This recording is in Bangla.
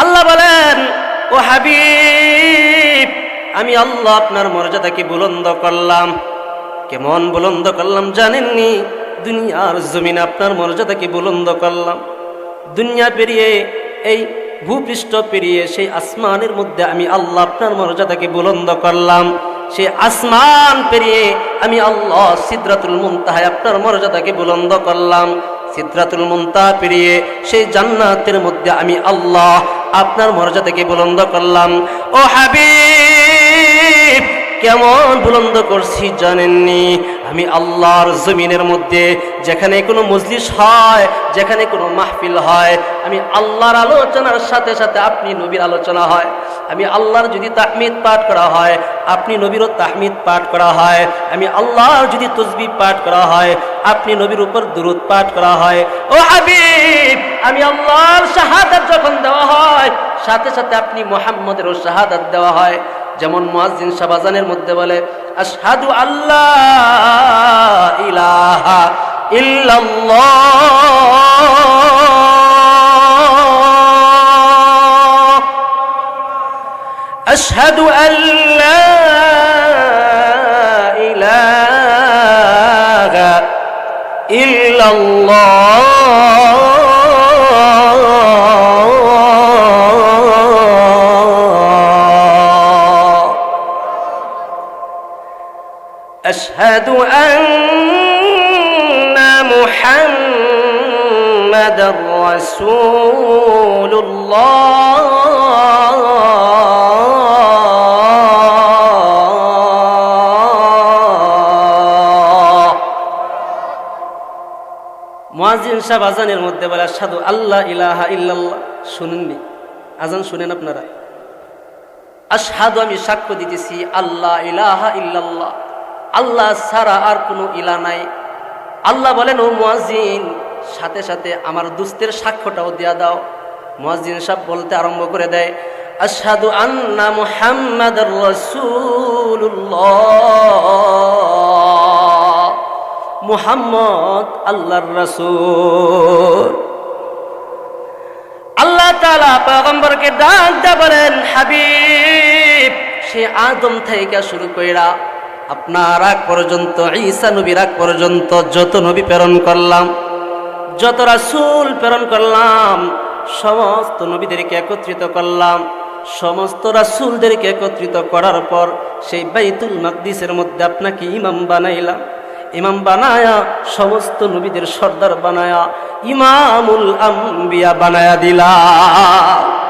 আল্লাহ বলেন, ও হাবিব, আমি আল্লাহ আপনার মর্যাদাকে বুলন্দ করলাম। কেমন বুলন্দ করলাম জানেননি? দুনিয়ার জমিন আপনার মর্যাদাকে বুলন্দ করলাম। দুনিয়া পেরিয়ে, এই ভূপৃষ্ঠ পেরিয়ে, সেই আসমানের মধ্যে আমি আল্লাহ আপনার মর্যাদাকে বুলন্দ করলাম। সেই আসমান পেরিয়ে আমি আল্লাহ সিদ্রাতুল মুনতাহায় আপনার মর্যাদাকে বুলন্দ করলাম। সিদ্রাতুল মুনতা পেরিয়ে সেই জান্নাতের মধ্যে আমি আল্লাহ আপনার মর্যাদাকে বুলন্দ করলাম। ও হাবিব কেমন বুলন্দ করছি জানেননি? আমি আল্লাহর জমিনের মধ্যে, যেখানে কোনো মজলিস হয়, যেখানে কোনো মাহফিল হয়, আমি আল্লাহর আলোচনার সাথে সাথে আপনি নবীর আলোচনা হয়। আমি আল্লাহর যদি তাহমিদ পাঠ করা হয়, আপনি নবীরও তাহমিদ পাঠ করা হয়। আমি আল্লাহর যদি তসবি পাঠ করা হয়, আপনি নবীর উপর দুরুদ পাঠ করা হয়। ও হাবিব, আমি আল্লাহর শাহাদাত যখন দেওয়া হয়, সাথে সাথে আপনি মোহাম্মদেরও শাহাদাত দেওয়া হয়। যেমন মুয়াজ্জিন শাহবাজানের মধ্যে বলে আশহাদু আল্লাহ ইলাহা ইল্লাল্লাহ। আশহাদু আল্লাহ أشهد أن محمد رسول الله মুয়াজ্জিন সাহেব আজানের মধ্যে বলে আশহাদু আল্লাহ ইলাহা ইল্লাল্লাহ শুনেননি আজান শুনেন আপনারা আশহাদু আমি সাক্ষ্য দিতেছি আল্লাহ ইলাহা ইল্লাল্লাহ আল্লাহ ছাড়া আর কোনো ইলা নাই। আল্লাহ বলেন, ও মুয়াজ্জিন, সাথে সাথে আমার দুস্তের সাক্ষ্যটাও দেয়া দাও। মুয়াজ্জিন সাহেব বলতে আরম্ভ করে দেয়, আশহাদু আন্না রাসূলুল্লাহ। মুহাম্মদ আল্লাহর রসুল। আল্লাহ তাআলা পয়গম্বরকে ডাক দিয়ে বলেন, হাবিব, সে আদম থেকে শুরু কইরা আপনার আগ পর্যন্ত, ঈসা নবীর আগ পর্যন্ত যত নবী প্রেরণ করলাম, যত রাসূল প্রেরণ করলাম, সমস্ত নবীদেরকে একত্রিত করলাম, সমস্ত রাসূলদেরকে একত্রিত করার পর সেই বাইতুল মাকদিসের মধ্যে আপনাকে ইমাম বানাইলাম। ইমাম বানায়া, সমস্ত নবীদের সর্দার বানায়া, ইমামুল আম্বিয়া বানায়া দিলাম।